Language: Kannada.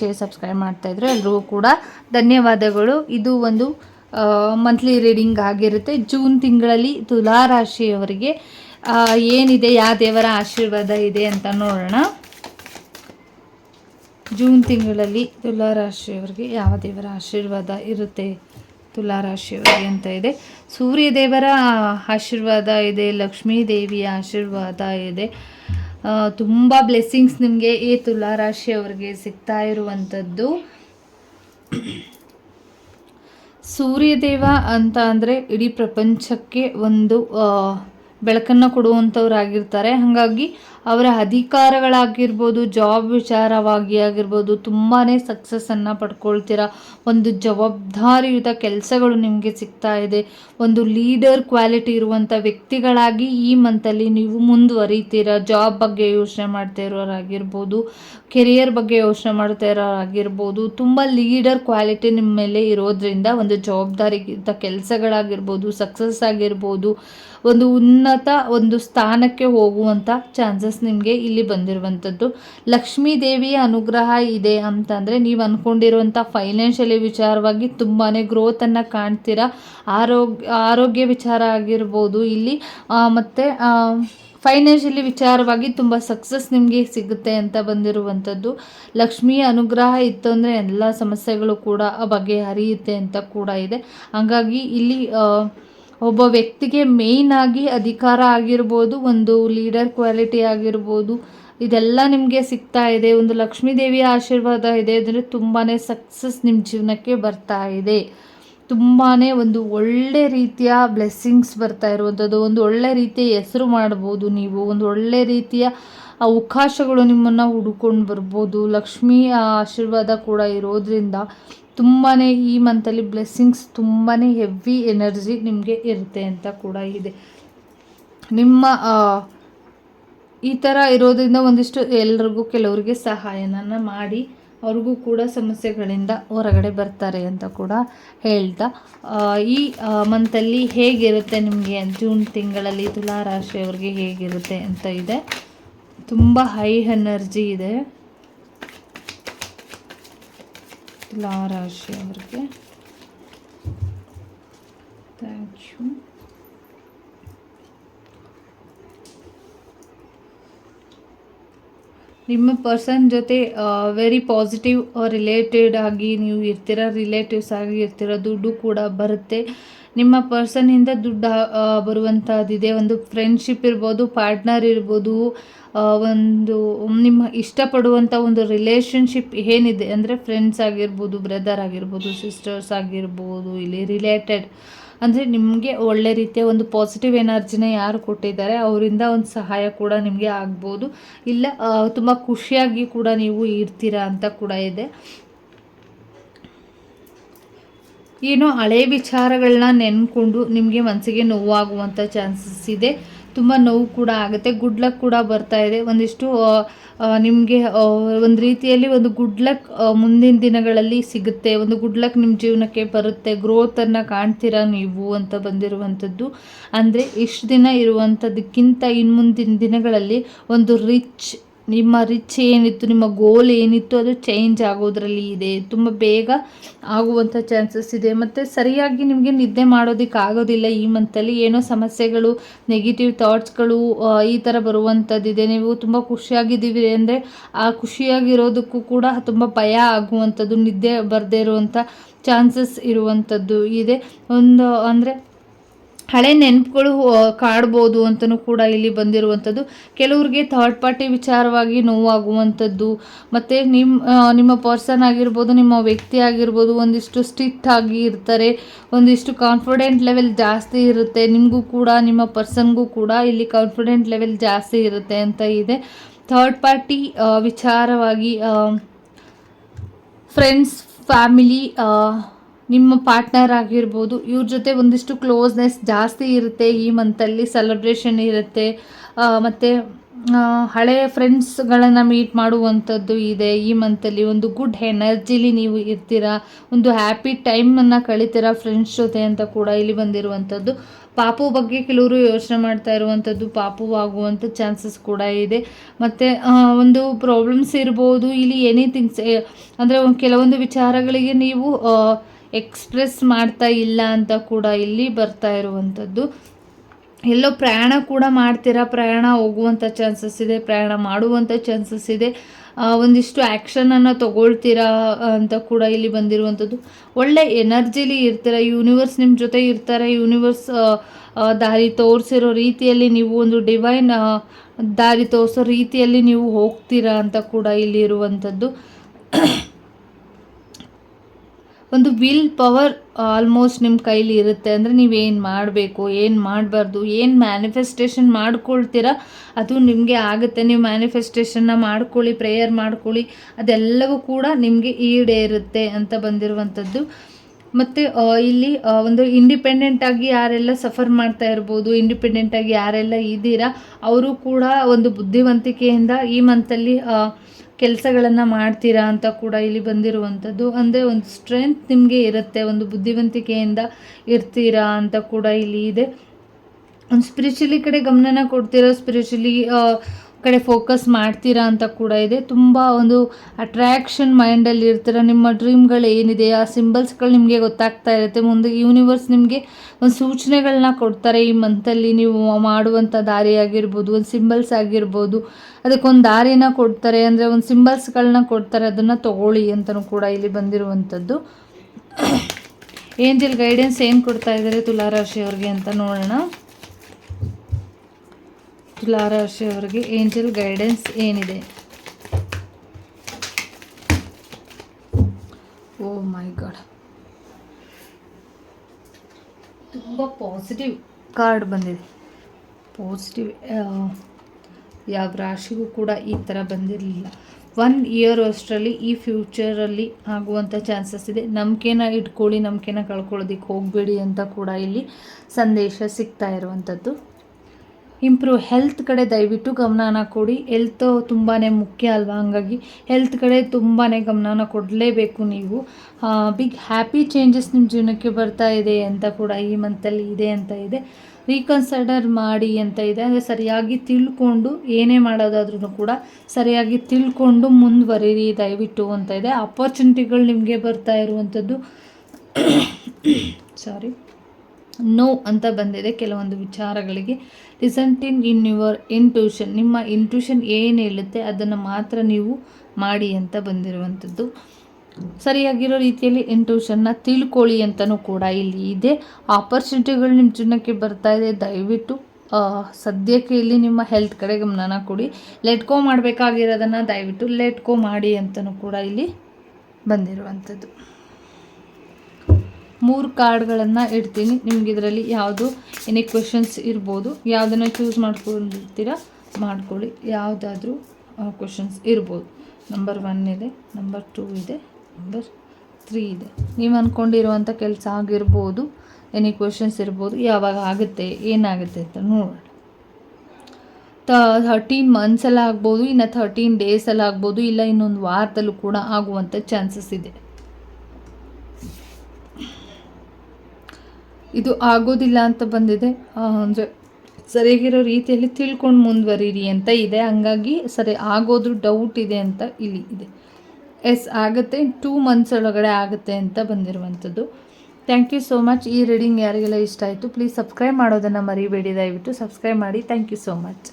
ಶೇರ್ ಸಬ್ಸ್ಕ್ರೈಬ್ ಮಾಡ್ತಾಯಿದ್ರು ಎಲ್ರಿಗೂ ಕೂಡ ಧನ್ಯವಾದಗಳು. ಇದು ಒಂದು ಮಂತ್ಲಿ ರೀಡಿಂಗ್ ಆಗಿರುತ್ತೆ. ಜೂನ್ ತಿಂಗಳಲ್ಲಿ ತುಲಾ ರಾಶಿಯವರಿಗೆ ಏನಿದೆ, ಯಾವ ದೇವರ ಆಶೀರ್ವಾದ ಇದೆ ಅಂತ ನೋಡೋಣ. ಜೂನ್ ತಿಂಗಳಲ್ಲಿ ತುಲಾ ರಾಶಿಯವರಿಗೆ ಯಾವ ದೇವರ ಆಶೀರ್ವಾದ ಇರುತ್ತೆ? ತುಲಾ ರಾಶಿಯವರಿಗೆ ಅಂತ ಇದೆ. ಸೂರ್ಯ ದೇವರ ಆಶೀರ್ವಾದ ಇದೆ ಲಕ್ಷ್ಮೀ ದೇವಿಯ ಆಶೀರ್ವಾದ ಇದೆ. ತುಂಬ ಬ್ಲೆಸ್ಸಿಂಗ್ಸ್ ನಿಮಗೆ ಈ ತುಲಾರಾಶಿಯವ್ರಿಗೆ ಸಿಗ್ತಾ ಇರುವಂಥದ್ದು. ಸೂರ್ಯದೇವ ಅಂತ ಅಂದರೆ ಇಡೀ ಪ್ರಪಂಚಕ್ಕೆ ಒಂದು ಬೆಳಕನ್ನು ಕೊಡುವಂಥವ್ರಾಗಿರ್ತಾರೆ. ಹಾಗಾಗಿ ಅವರ ಅಧಿಕಾರಗಳಾಗಿರ್ಬೋದು ಜಾಬ್ ವಿಚಾರವಾಗಿ ಆಗಿರ್ಬೋದು ತುಂಬಾ ಸಕ್ಸಸ್ಸನ್ನು ಪಡ್ಕೊಳ್ತೀರ? ಒಂದು ಜವಾಬ್ದಾರಿಯುತ ಕೆಲಸಗಳು ನಿಮಗೆ ಸಿಗ್ತಾ ಇದೆ. ಒಂದು ಲೀಡರ್ ಕ್ವಾಲಿಟಿ ಇರುವಂಥ ವ್ಯಕ್ತಿಗಳಾಗಿ ಈ ಮಂತಲ್ಲಿ ನೀವು ಮುಂದುವರಿತೀರ? ಜಾಬ್ ಬಗ್ಗೆ ಯೋಚನೆ ಮಾಡ್ತಾ ಇರೋರಾಗಿರ್ಬೋದು ಕೆರಿಯರ್ ಬಗ್ಗೆ ಯೋಚನೆ ಮಾಡ್ತಾ ಇರೋರಾಗಿರ್ಬೋದು, ತುಂಬ ಲೀಡರ್ ಕ್ವಾಲಿಟಿ ನಿಮ್ಮ ಮೇಲೆ ಇರೋದ್ರಿಂದ ಒಂದು ಜವಾಬ್ದಾರಿಗಿಂತ ಕೆಲಸಗಳಾಗಿರ್ಬೋದು ಸಕ್ಸಸ್ ಆಗಿರ್ಬೋದು, ಒಂದು ಉನ್ನತ ಒಂದು ಸ್ಥಾನಕ್ಕೆ ಹೋಗುವಂಥ ಚಾನ್ಸಸ್ ನಿಮಗೆ ಇಲ್ಲಿ ಬಂದಿರುವಂಥದ್ದು. ಲಕ್ಷ್ಮೀ ದೇವಿಯ ಅನುಗ್ರಹ ಇದೆ ಅಂತಂದರೆ ನೀವು ಅಂದ್ಕೊಂಡಿರುವಂಥ ಫೈನಾನ್ಷಿಯಲಿ ವಿಚಾರವಾಗಿ ತುಂಬಾ ಗ್ರೋತನ್ನು ಕಾಣ್ತೀರಾ. ಆರೋಗ್ಯ ಆರೋಗ್ಯ ವಿಚಾರ ಆಗಿರ್ಬೋದು ಇಲ್ಲಿ. ಮತ್ತು ಫೈನಾನ್ಷಿಯಲಿ ವಿಚಾರವಾಗಿ ತುಂಬ ಸಕ್ಸಸ್ ನಿಮಗೆ ಸಿಗುತ್ತೆ ಅಂತ ಬಂದಿರುವಂಥದ್ದು. ಲಕ್ಷ್ಮಿಯ ಅನುಗ್ರಹ ಇತ್ತು ಅಂದರೆ ಎಲ್ಲ ಸಮಸ್ಯೆಗಳು ಕೂಡ ಬಗೆಹರಿಯುತ್ತೆ ಅಂತ ಕೂಡ ಇದೆ. ಹಾಗಾಗಿ ಇಲ್ಲಿ ಒಬ್ಬ ವ್ಯಕ್ತಿಗೆ ಮೇಯ್ನ್ ಆಗಿ ಅಧಿಕಾರ ಆಗಿರ್ಬೋದು, ಒಂದು ಲೀಡರ್ ಕ್ವಾಲಿಟಿ ಆಗಿರ್ಬೋದು, ಇದೆಲ್ಲ ನಿಮಗೆ ಸಿಗ್ತಾ ಇದೆ. ಒಂದು ಲಕ್ಷ್ಮೀ ದೇವಿಯ ಆಶೀರ್ವಾದ ಇದೆ ಅಂದರೆ ತುಂಬಾ ಸಕ್ಸಸ್ ನಿಮ್ಮ ಜೀವನಕ್ಕೆ ಬರ್ತಾ ಇದೆ. ತುಂಬಾ ಒಂದು ಒಳ್ಳೆ ರೀತಿಯ ಬ್ಲೆಸ್ಸಿಂಗ್ಸ್ ಬರ್ತಾ ಇರುವಂಥದ್ದು. ಒಂದು ಒಳ್ಳೆ ರೀತಿಯ ಹೆಸರು ಮಾಡ್ಬೋದು ನೀವು. ಒಂದು ಒಳ್ಳೆ ರೀತಿಯ ಅವಕಾಶಗಳು ನಿಮ್ಮನ್ನು ಹುಡುಕೊಂಡು ಬರ್ಬೋದು. ಲಕ್ಷ್ಮೀ ಆಶೀರ್ವಾದ ಕೂಡ ಇರೋದ್ರಿಂದ ತುಂಬಾ ಈ ಮಂತಲ್ಲಿ ಬ್ಲೆಸ್ಸಿಂಗ್ಸ್ ತುಂಬಾ ಹೆವಿ ಎನರ್ಜಿ ನಿಮಗೆ ಇರುತ್ತೆ ಅಂತ ಕೂಡ ಇದೆ. ನಿಮ್ಮ ಈ ಥರ ಇರೋದ್ರಿಂದ ಒಂದಿಷ್ಟು ಎಲ್ರಿಗೂ ಕೆಲವರಿಗೆ ಸಹಾಯನ ಮಾಡಿ ಅವ್ರಿಗೂ ಕೂಡ ಸಮಸ್ಯೆಗಳಿಂದ ಹೊರಗಡೆ ಬರ್ತಾರೆ ಅಂತ ಕೂಡ ಹೇಳ್ತಾ ಈ ಮಂತಲ್ಲಿ ಹೇಗಿರುತ್ತೆ ನಿಮಗೆ ಜೂನ್ ತಿಂಗಳಲ್ಲಿ ತುಲಾ ರಾಶಿಯವ್ರಿಗೆ ಹೇಗಿರುತ್ತೆ ಅಂತ ಇದೆ. ತುಂಬ ಹೈ ಎನರ್ಜಿ ಇದೆ. ತುಲಾ ರಾಶಿಯವ್ರಿಗೆ ಥ್ಯಾಂಕ್ ಯು ನಿಮ್ಮ ಪರ್ಸನ್ ಜೊತೆ ವೆರಿ ಪಾಸಿಟಿವ್ ರಿಲೇಟೆಡ್ ಆಗಿ ನೀವು ಇರ್ತೀರ ರಿಲೇಟಿವ್ಸ್ ಆಗಿ ಇರ್ತೀರ, ದುಡ್ಡು ಕೂಡ ಬರುತ್ತೆ. ನಿಮ್ಮ ಪರ್ಸನ್ನಿಂದ ದುಡ್ಡು ಬರುವಂಥದ್ದಿದೆ ಒಂದು ಫ್ರೆಂಡ್ಶಿಪ್ ಇರ್ಬೋದು ಪಾರ್ಟ್ನರ್ ಇರ್ಬೋದು ಒಂದು, ನಿಮ್ಮ ಇಷ್ಟಪಡುವಂಥ ಒಂದು ರಿಲೇಷನ್ಶಿಪ್ ಏನಿದೆ ಅಂದರೆ ಫ್ರೆಂಡ್ಸ್ ಆಗಿರ್ಬೋದು ಬ್ರದರ್ ಆಗಿರ್ಬೋದು ಸಿಸ್ಟರ್ಸ್ ಆಗಿರ್ಬೋದು, ಇಲ್ಲಿ ರಿಲೇಟೆಡ್ ಅಂದರೆ ನಿಮಗೆ ಒಳ್ಳೆ ರೀತಿಯ ಒಂದು ಪಾಸಿಟಿವ್ ಎನರ್ಜಿನ ಯಾರು ಕೊಟ್ಟಿದ್ದಾರೆ, ಅವರಿಂದ ಒಂದು ಸಹಾಯ ಕೂಡ ನಿಮಗೆ ಆಗ್ಬೋದು. ಇಲ್ಲ ತುಂಬ ಖುಷಿಯಾಗಿ ಕೂಡ ನೀವು ಇರ್ತೀರಾ ಅಂತ ಕೂಡ ಇದೆ. ಏನೋ ಹಳೆ ವಿಚಾರಗಳನ್ನ ನೆನ್ಕೊಂಡು ನಿಮಗೆ ಮನಸ್ಸಿಗೆ ನೋವಾಗುವಂಥ ಚಾನ್ಸಸ್ ಇದೆ. ತುಂಬ ನೋವು ಕೂಡ ಆಗುತ್ತೆ ಗುಡ್ ಲಕ್ ಕೂಡ ಬರ್ತಾ ಇದೆ. ಒಂದಿಷ್ಟು ನಿಮಗೆ ಒಂದು ರೀತಿಯಲ್ಲಿ ಒಂದು ಗುಡ್ ಲಕ್ ಮುಂದಿನ ದಿನಗಳಲ್ಲಿ ಸಿಗುತ್ತೆ. ಒಂದು ಗುಡ್ ಲಕ್ ನಿಮ್ಮ ಜೀವನಕ್ಕೆ ಬರುತ್ತೆ. ಗ್ರೋತನ್ನು ಕಾಣ್ತೀರಾ ನೀವು ಅಂತ ಬಂದಿರುವಂಥದ್ದು. ಅಂದರೆ ಇಷ್ಟು ದಿನ ಇರುವಂಥದ್ದಕ್ಕಿಂತ ಇನ್ನು ಮುಂದಿನ ದಿನಗಳಲ್ಲಿ ಒಂದು ರಿಚ್ ನಿಮ್ಮ ರಿಚ್ ಏನಿತ್ತು, ನಿಮ್ಮ ಗೋಲ್ ಏನಿತ್ತು, ಅದು ಚೇಂಜ್ ಆಗೋದ್ರಲ್ಲಿ ಇದೆ. ತುಂಬ ಬೇಗ ಆಗುವಂಥ ಚಾನ್ಸಸ್ ಇದೆ. ಮತ್ತು ಸರಿಯಾಗಿ ನಿಮಗೆ ನಿದ್ದೆ ಮಾಡೋದಕ್ಕೆ ಆಗೋದಿಲ್ಲ ಈ ಮಂತಲ್ಲಿ ಏನೋ ಸಮಸ್ಯೆಗಳು ನೆಗೆಟಿವ್ ಥಾಟ್ಸ್ಗಳು ಈ ಥರ ಬರುವಂಥದ್ದಿದೆ ನೀವು ತುಂಬ ಖುಷಿಯಾಗಿದ್ದೀವಿ ಅಂದರೆ ಆ ಖುಷಿಯಾಗಿರೋದಕ್ಕೂ ಕೂಡ ತುಂಬ ಭಯ ಆಗುವಂಥದ್ದು ನಿದ್ದೆ ಬರದೇ ಇರುವಂಥ ಚಾನ್ಸಸ್ ಇರುವಂಥದ್ದು ಇದೆ. ಒಂದು ಅಂದರೆ ಹಳೆ ನೆನಪುಗಳು ಕಾಡ್ಬೋದು ಅಂತಲೂ ಕೂಡ ಇಲ್ಲಿ ಬಂದಿರುವಂಥದ್ದು. ಕೆಲವ್ರಿಗೆ ಥರ್ಡ್ ಪಾರ್ಟಿ ವಿಚಾರವಾಗಿ ನೋವಾಗುವಂಥದ್ದು, ಮತ್ತು ನಿಮ್ಮ ನಿಮ್ಮ ಪರ್ಸನ್ ಆಗಿರ್ಬೋದು, ನಿಮ್ಮ ವ್ಯಕ್ತಿ ಆಗಿರ್ಬೋದು, ಒಂದಿಷ್ಟು ಸ್ಟ್ರಿಕ್ಟ್ ಆಗಿ ಇರ್ತಾರೆ, ಒಂದಿಷ್ಟು ಕಾನ್ಫಿಡೆಂಟ್ ಲೆವೆಲ್ ಜಾಸ್ತಿ ಇರುತ್ತೆ. ನಿಮಗೂ ಕೂಡ, ನಿಮ್ಮ ಪರ್ಸನ್ಗೂ ಕೂಡ ಇಲ್ಲಿ ಕಾನ್ಫಿಡೆಂಟ್ ಲೆವೆಲ್ ಜಾಸ್ತಿ ಇರುತ್ತೆ ಅಂತ ಇದೆ. ಥರ್ಡ್ ಪಾರ್ಟಿ ವಿಚಾರವಾಗಿ ಫ್ರೆಂಡ್ಸ್ ಫ್ಯಾಮಿಲಿ ನಿಮ್ಮ ಪಾರ್ಟ್ನರ್ ಆಗಿರ್ಬೋದು, ಇವ್ರ ಜೊತೆ ಒಂದಿಷ್ಟು ಕ್ಲೋಸ್ನೆಸ್ ಜಾಸ್ತಿ ಇರುತ್ತೆ ಈ ಮಂತಲ್ಲಿ ಸೆಲೆಬ್ರೇಷನ್ ಇರುತ್ತೆ. ಮತ್ತು ಹಳೆಯ ಫ್ರೆಂಡ್ಸ್ಗಳನ್ನು ಮೀಟ್ ಮಾಡುವಂಥದ್ದು ಇದೆ ಈ ಮಂತಲ್ಲಿ ಒಂದು ಗುಡ್ ಎನರ್ಜಿಲಿ ನೀವು ಇರ್ತೀರಾ, ಒಂದು ಹ್ಯಾಪಿ ಟೈಮನ್ನು ಕಳಿತೀರಾ ಫ್ರೆಂಡ್ಸ್ ಜೊತೆ ಅಂತ ಕೂಡ ಇಲ್ಲಿ ಬಂದಿರುವಂಥದ್ದು. ಪಾಪು ಬಗ್ಗೆ ಕೆಲವರು ಯೋಚನೆ ಮಾಡ್ತಾ ಇರುವಂಥದ್ದು, ಪಾಪು ಆಗುವಂಥ ಚಾನ್ಸಸ್ ಕೂಡ ಇದೆ. ಮತ್ತು ಒಂದು ಪ್ರಾಬ್ಲಮ್ಸ್ ಇರ್ಬೋದು, ಇಲ್ಲಿ ಎನಿಥಿಂಗ್ಸ್ ಅಂದರೆ ಕೆಲವೊಂದು ವಿಚಾರಗಳಿಗೆ ನೀವು ಎಕ್ಸ್ಪ್ರೆಸ್ ಮಾಡ್ತಾ ಇಲ್ಲ ಅಂತ ಕೂಡ ಇಲ್ಲಿ ಬರ್ತಾ ಇರುವಂಥದ್ದು. ಎಲ್ಲೋ ಪ್ರಯಾಣ ಕೂಡ ಮಾಡ್ತೀರಾ? ಪ್ರಯಾಣ ಹೋಗುವಂಥ ಚಾನ್ಸಸ್ ಇದೆ, ಪ್ರಯಾಣ ಮಾಡುವಂಥ ಚಾನ್ಸಸ್ ಇದೆ. ಒಂದಿಷ್ಟು ಆ್ಯಕ್ಷನನ್ನು ತೊಗೊಳ್ತೀರಾ ಅಂತ ಕೂಡ ಇಲ್ಲಿ ಬಂದಿರುವಂಥದ್ದು. ಒಳ್ಳೆ ಎನರ್ಜಿಲಿ ಇರ್ತೀರ? ಯೂನಿವರ್ಸ್ ನಿಮ್ಮ ಜೊತೆ ಇರ್ತಾರೆ. ಯೂನಿವರ್ಸ್ ದಾರಿ ತೋರಿಸಿರೋ ರೀತಿಯಲ್ಲಿ ನೀವು ಒಂದು ಡಿವೈನ್ ದಾರಿ ತೋರಿಸೋ ರೀತಿಯಲ್ಲಿ ನೀವು ಹೋಗ್ತೀರಾ ಅಂತ ಕೂಡ ಇಲ್ಲಿ ಇರುವಂಥದ್ದು. ಒಂದು ವಿಲ್ ಪವರ್ ಆಲ್ಮೋಸ್ಟ್ ನಿಮ್ಮ ಕೈಲಿ ಇರುತ್ತೆ ಅಂದರೆ ನೀವೇನು ಮಾಡಬೇಕು, ಏನು ಮಾಡಬಾರ್ದು, ಏನು ಮ್ಯಾನಿಫೆಸ್ಟೇಷನ್ ಮಾಡ್ಕೊಳ್ತೀರ, ಅದು ನಿಮಗೆ ಆಗುತ್ತೆ. ನೀವು ಮ್ಯಾನಿಫೆಸ್ಟೇಷನ್ನ ಮಾಡ್ಕೊಳ್ಳಿ ಪ್ರೇಯರ್ ಮಾಡ್ಕೊಳ್ಳಿ, ಅದೆಲ್ಲವೂ ಕೂಡ ನಿಮಗೆ ಈಡೇರುತ್ತೆ ಅಂತ ಬಂದಿರುವಂಥದ್ದು. ಮತ್ತು ಇಲ್ಲಿ ಒಂದು ಇಂಡಿಪೆಂಡೆಂಟ್ ಆಗಿ ಯಾರೆಲ್ಲ ಸಫರ್ ಮಾಡ್ತಾ ಇರ್ಬೋದು ಇಂಡಿಪೆಂಡೆಂಟ್ ಆಗಿ ಯಾರೆಲ್ಲ ಇದ್ದೀರಾ, ಅವರು ಕೂಡ ಒಂದು ಬುದ್ಧಿವಂತಿಕೆಯಿಂದ ಈ ಮಂತಲ್ಲಿ ಕೆಲಸಗಳನ್ನು ಮಾಡ್ತೀರಾ ಅಂತ ಕೂಡ ಇಲ್ಲಿ ಬಂದಿರುವಂಥದ್ದು. ಅಂದರೆ ಒಂದು ಸ್ಟ್ರೆಂತ್ ನಿಮಗೆ ಇರುತ್ತೆ, ಒಂದು ಬುದ್ಧಿವಂತಿಕೆಯಿಂದ ಇರ್ತೀರಾ ಅಂತ ಕೂಡ ಇಲ್ಲಿ ಇದೆ. ಒಂದು ಸ್ಪಿರಿಚುಲಿ ಕಡೆ ಗಮನನ ಕೊಡ್ತೀರಾ? ಸ್ಪಿರಿಚುಲಿ ಕಡೆ ಫೋಕಸ್ ಮಾಡ್ತೀರಾ ಅಂತ ಕೂಡ ಇದೆ. ತುಂಬ ಒಂದು ಅಟ್ರ್ಯಾಕ್ಷನ್ ಮೈಂಡಲ್ಲಿ ಇರ್ತೀರ. ನಿಮ್ಮ ಡ್ರೀಮ್ಗಳು ಏನಿದೆ? ಆ ಸಿಂಬಲ್ಸ್ಗಳು ನಿಮಗೆ ಗೊತ್ತಾಗ್ತಾ ಇರುತ್ತೆ. ಮುಂದೆ ಯೂನಿವರ್ಸ್ ನಿಮಗೆ ಒಂದು ಸೂಚನೆಗಳನ್ನ ಕೊಡ್ತಾರೆ. ಈ ಮಂತಲ್ಲಿ ನೀವು ಮಾಡುವಂಥ ದಾರಿ ಆಗಿರ್ಬೋದು, ಒಂದು ಸಿಂಬಲ್ಸ್ ಆಗಿರ್ಬೋದು ಅದಕ್ಕೊಂದು ದಾರಿನ ಕೊಡ್ತಾರೆ. ಅಂದರೆ ಒಂದು ಸಿಂಬಲ್ಸ್ಗಳನ್ನ ಕೊಡ್ತಾರೆ. ಅದನ್ನು ತಗೊಳ್ಳಿ ಅಂತಲೂ ಕೂಡ ಇಲ್ಲಿ ಬಂದಿರುವಂಥದ್ದು. ಏಂಜಲ್ ಗೈಡೆನ್ಸ್ ಏನು ಕೊಡ್ತಾ ಇದ್ದಾರೆ ತುಲಾರಾಶಿಯವ್ರಿಗೆ ಅಂತ ನೋಡೋಣ. ತುಲಾರಾಶಿಯವರಿಗೆ ಏಂಜಲ್ ಗೈಡೆನ್ಸ್ ಏನಿದೆ? Oh my god. ತುಂಬ ಪಾಸಿಟಿವ್ ಕಾರ್ಡ್ ಬಂದಿದೆ. ಪಾಸಿಟಿವ್ ಯಾವ ರಾಶಿಗೂ ಕೂಡ ಈ ಥರ ಬಂದಿರಲಿಲ್ಲ. ಒನ್ ಇಯರ್ ಅಷ್ಟರಲ್ಲಿ ಈ ಫ್ಯೂಚರಲ್ಲಿ ಆಗುವಂಥ ಚಾನ್ಸಸ್ ಇದೆ. ನಂಬಿಕೆನ ಇಟ್ಕೊಳ್ಳಿ ನಂಬಿಕೆನ ಕಳ್ಕೊಳ್ಳೋದಕ್ಕೆ ಹೋಗಬೇಡಿ ಅಂತ ಕೂಡ ಇಲ್ಲಿ ಸಂದೇಶ ಸಿಗ್ತಾ ಇರುವಂಥದ್ದು ಇಂಪ್ರೂವ್ ಹೆಲ್ತ್ ಕಡೆ ದಯವಿಟ್ಟು ಗಮನನ ಕೊಡಿ. ಹೆಲ್ತ್ ತುಂಬಾ ಮುಖ್ಯ ಅಲ್ವಾ? ಹಂಗಾಗಿ ಹೆಲ್ತ್ ಕಡೆ ತುಂಬಾ ಗಮನನ ಕೊಡಲೇಬೇಕು ನೀವು. ಬಿಗ್ ಹ್ಯಾಪಿ ಚೇಂಜಸ್ ನಿಮ್ಮ ಜೀವನಕ್ಕೆ ಬರ್ತಾ ಇದೆ ಅಂತ ಕೂಡ ಈ ಮಂತಲ್ಲಿ ಇದೆ ಅಂತ ಇದೆ. ರೀಕನ್ಸಿಡರ್ ಮಾಡಿ ಅಂತ ಇದೆ. ಅಂದರೆ ಸರಿಯಾಗಿ ತಿಳ್ಕೊಂಡು ಏನೇ ಮಾಡೋದಾದ್ರೂ ಕೂಡ ಸರಿಯಾಗಿ ತಿಳ್ಕೊಂಡು ಮುಂದುವರಿರಿ ದಯವಿಟ್ಟು ಅಂತ ಇದೆ. ಅಪರ್ಚುನಿಟಿಗಳು ನಿಮಗೆ ಬರ್ತಾ ಇರುವಂಥದ್ದು ಸಾರಿ ನೋ ಅಂತ ಬಂದಿದೆ ಕೆಲವೊಂದು ವಿಚಾರಗಳಿಗೆ. ಲಿಸಂಟಿನ್ ಇನ್ ಯುವರ್ ಇಂಟ್ಯೂಷನ್ ನಿಮ್ಮ ಇಂಟ್ಯೂಷನ್ ಏನು ಹೇಳುತ್ತೆ ಅದನ್ನು ಮಾತ್ರ ನೀವು ಮಾಡಿ ಅಂತ ಬಂದಿರುವಂಥದ್ದು. ಸರಿಯಾಗಿರೋ ರೀತಿಯಲ್ಲಿ ಇಂಟ್ಯೂಷನ್ನ ತಿಳ್ಕೊಳ್ಳಿ ಅಂತಲೂ ಕೂಡ ಇಲ್ಲಿ ಇದೆ. ಆಪರ್ಚುನಿಟಿಗಳು ನಿಮ್ಮ ಜೀವನಕ್ಕೆ ಬರ್ತಾ ಇದೆ. ದಯವಿಟ್ಟು ಸದ್ಯಕ್ಕೆ ಇಲ್ಲಿ ನಿಮ್ಮ ಹೆಲ್ತ್ ಕಡೆ ಗಮನ ಕೊಡಿ. ಲೆಟ್ಕೋ ಮಾಡಬೇಕಾಗಿರೋದನ್ನು ದಯವಿಟ್ಟು ಲೆಟ್ಕೋ ಮಾಡಿ ಅಂತಲೂ ಕೂಡ ಇಲ್ಲಿ ಬಂದಿರುವಂಥದ್ದು. ಮೂರು ಕಾರ್ಡ್ಗಳನ್ನು ಇಡ್ತೀನಿ. ನಿಮ್ಗೆ ಇದರಲ್ಲಿ ಯಾವುದು ಏನೇ ಕ್ವೆಶನ್ಸ್ ಇರ್ಬೋದು. ಯಾವುದನ್ನು ಚೂಸ್ ಮಾಡ್ಕೊಂಡಿರ್ತೀರ ಮಾಡ್ಕೊಳ್ಳಿ. ಯಾವುದಾದ್ರೂ ಕ್ವೆಶನ್ಸ್ ಇರ್ಬೋದು. ನಂಬರ್ ಒನ್ ಇದೆ ನಂಬರ್ ಟೂ ಇದೆ ನಂಬರ್ ತ್ರೀ ಇದೆ. ನೀವು ಅಂದ್ಕೊಂಡಿರುವಂಥ ಕೆಲಸ ಆಗಿರ್ಬೋದು ಎನಿ ಕ್ವೆಶನ್ಸ್ ಇರ್ಬೋದು, ಯಾವಾಗ ಆಗುತ್ತೆ, ಏನಾಗುತ್ತೆ ಅಂತ ನೋಡೋಣ. ತ ಥರ್ಟೀನ್ ಮಂತ್ಸಲ್ಲಿ ಆಗ್ಬೋದು ಇನ್ನು ಥರ್ಟೀನ್ ಡೇಸಲ್ಲಿ ಆಗ್ಬೋದು ಇಲ್ಲ ಇನ್ನೊಂದು ವಾರದಲ್ಲೂ ಕೂಡ ಆಗುವಂಥ ಚಾನ್ಸಸ್ ಇದೆ. ಇದು ಆಗೋದಿಲ್ಲ ಅಂತ ಬಂದಿದೆ. ಅಂದರೆ ಸರಿಯಾಗಿರೋ ರೀತಿಯಲ್ಲಿ ತಿಳ್ಕೊಂಡು ಮುಂದುವರಿರಿ ಅಂತ ಇದೆ. ಹಂಗಾಗಿ ಸರಿ ಆಗೋದು ಡೌಟ್ ಇದೆ ಅಂತ ಇಲ್ಲಿ ಇದೆ. ಎಸ್ ಆಗುತ್ತೆ ಟೂ ಮಂತ್ಸ್ ಒಳಗಡೆ ಆಗುತ್ತೆ ಅಂತ ಬಂದಿರುವಂಥದ್ದು. ಥ್ಯಾಂಕ್ ಯು ಸೋ ಮಚ್ ಈ ರೀಡಿಂಗ್ ಯಾರಿಗೆಲ್ಲ ಇಷ್ಟ ಆಯಿತು ಪ್ಲೀಸ್ ಸಬ್ಸ್ಕ್ರೈಬ್ ಮಾಡೋದನ್ನು ಮರಿಬೇಡಿ. ದಯವಿಟ್ಟು ಸಬ್ಸ್ಕ್ರೈಬ್ ಮಾಡಿ. Thank you so much